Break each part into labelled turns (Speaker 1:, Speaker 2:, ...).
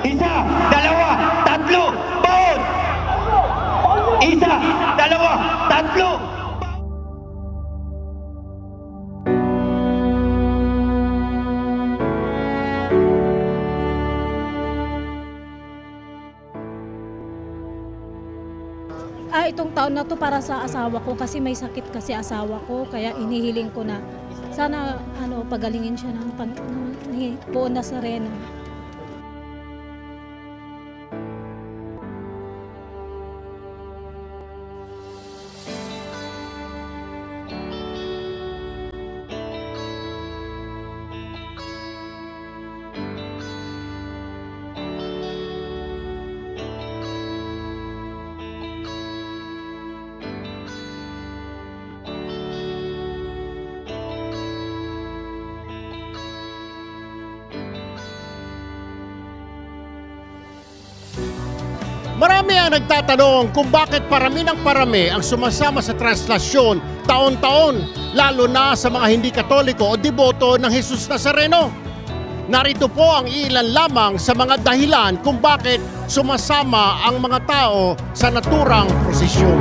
Speaker 1: Isa, dalawa, tatlo, baon! Isa, dalawa, tatlo!
Speaker 2: Ah, itong taon na to para sa asawa ko kasi may sakit kasi asawa ko kaya inihiling ko na sana ano pagalingin siya ng, pang, ng ni Poon Nazareno.
Speaker 3: Marami ang nagtatanong kung bakit parami ng parami ang sumasama sa translasyon taon-taon, lalo na sa mga hindi katoliko o deboto ng Jesus Nazareno. Narito po ang ilan lamang sa mga dahilan kung bakit sumasama ang mga tao sa naturang prosesyon.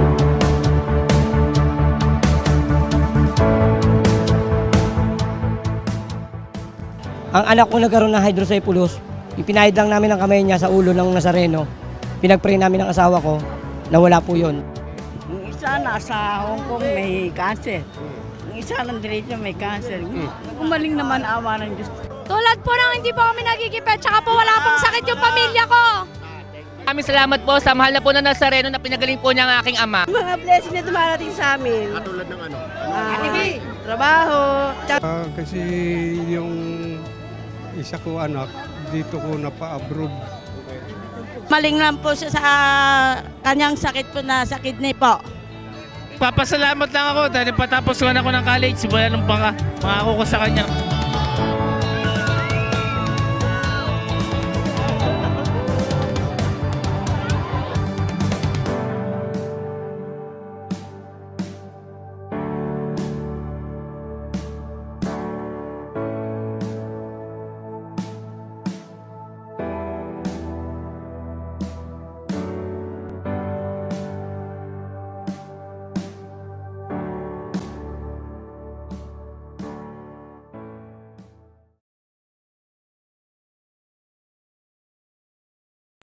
Speaker 4: Ang anak ko nagkaroon ng hydrocephalus, ipinahid lang namin ang kamay niya sa ulo ng Nazareno. Pinag-pray namin ang asawa ko, nawala po yun.
Speaker 5: Yung isa nasa Hong Kong may cancer. Yung isa lang diretso may cancer. Umaling naman awa ng Diyos.
Speaker 6: Tulad po ng hindi po kami nagigipit, tsaka po wala pong sakit yung pamilya ko.
Speaker 7: Maraming salamat po sa mahal na po na Nazareno na pinagaling po niya ang aking ama.
Speaker 5: Mga blessing na dumarating sa amin.
Speaker 3: Katulad ng ano?
Speaker 5: Ah, trabaho.
Speaker 8: Ah, kasi yung isa ko anak, dito ko napa-abroad.
Speaker 5: Maling lang po siya sa kanyang sakit po na sa kidney po.
Speaker 7: Papasalamat lang ako dahil patapos ko na ako ng college. Wala nung pang pangako ko sa kanya.